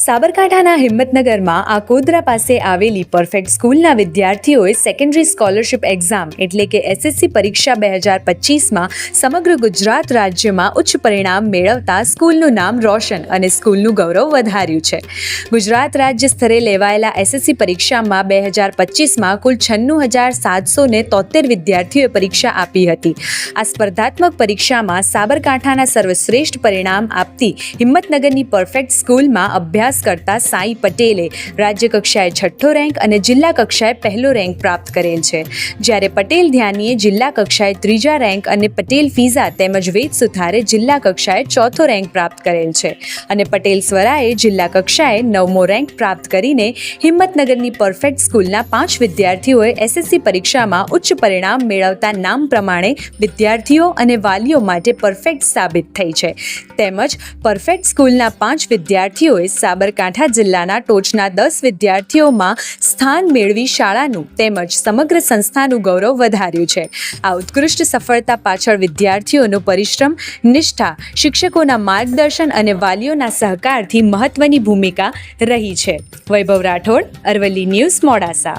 સાબરકાંઠાના હિંમતનગરમાં આકોદરા પાસે આવેલી પરફેક્ટ સ્કૂલના વિદ્યાર્થીઓએ સેકન્ડરી સ્કોલરશિપ એક્ઝામ એટલે કે એસએસસી પરીક્ષા બે હજાર પચીસમાં સમગ્ર ગુજરાત રાજ્યમાં ઉચ્ચ પરિણામ મેળવતા સ્કૂલનું નામ રોશન અને સ્કૂલનું ગૌરવ વધાર્યું છે. ગુજરાત રાજ્ય સ્તરે લેવાયેલા એસએસસી પરીક્ષામાં બે હજાર પચીસમાં કુલ છન્નું હજાર સાતસો ને તોતેર વિદ્યાર્થીઓએ પરીક્ષા આપી હતી. આ સ્પર્ધાત્મક પરીક્ષામાં સાબરકાંઠાના સર્વશ્રેષ્ઠ પરિણામ આપતી હિંમતનગરની પરફેક્ટ સ્કૂલમાં અભ્યાસ કરતા સાઈ પટેલે રાજ્ય કક્ષાએ છઠ્ઠો રેન્ક અને જિલ્લા કક્ષાએ પહેલો રેન્ક પ્રાપ્ત કરેલ છે. જ્યારે પટેલ ધ્યાનીએ જિલ્લા કક્ષાએ ત્રીજા રેન્ક અને પટેલ ફીઝા તેમજ વેદ સુથારે જિલ્લા કક્ષાએ ચોથો રેન્ક પ્રાપ્ત કરેલ છે અને પટેલ સ્વરાએ જિલ્લા કક્ષાએ નવમો રેન્ક પ્રાપ્ત કરીને હિંમતનગરની પરફેક્ટ સ્કૂલના પાંચ વિદ્યાર્થીઓએ એસએસસી પરીક્ષામાં ઉચ્ચ પરિણામ મેળવતા નામ પ્રમાણે વિદ્યાર્થીઓ અને વાલીઓ માટે પરફેક્ટ સાબિત થઈ છે. તેમજ પરફેક્ટ સ્કૂલના પાંચ વિદ્યાર્થીઓએ સાબરકાંઠા જિલ્લાના ટોચના દસ વિદ્યાર્થીઓમાં સ્થાન મેળવી શાળાનું તેમજ સમગ્ર સંસ્થાનું ગૌરવ વધાર્યું છે. આ ઉત્કૃષ્ટ સફળતા પાછળ વિદ્યાર્થીઓનો પરિશ્રમ, નિષ્ઠા, શિક્ષકોના માર્ગદર્શન અને વાલીઓના સહકારથી મહત્વની ભૂમિકા રહી છે. વૈભવ રાઠોડ, અરવલ્લી ન્યૂઝ, મોડાસા.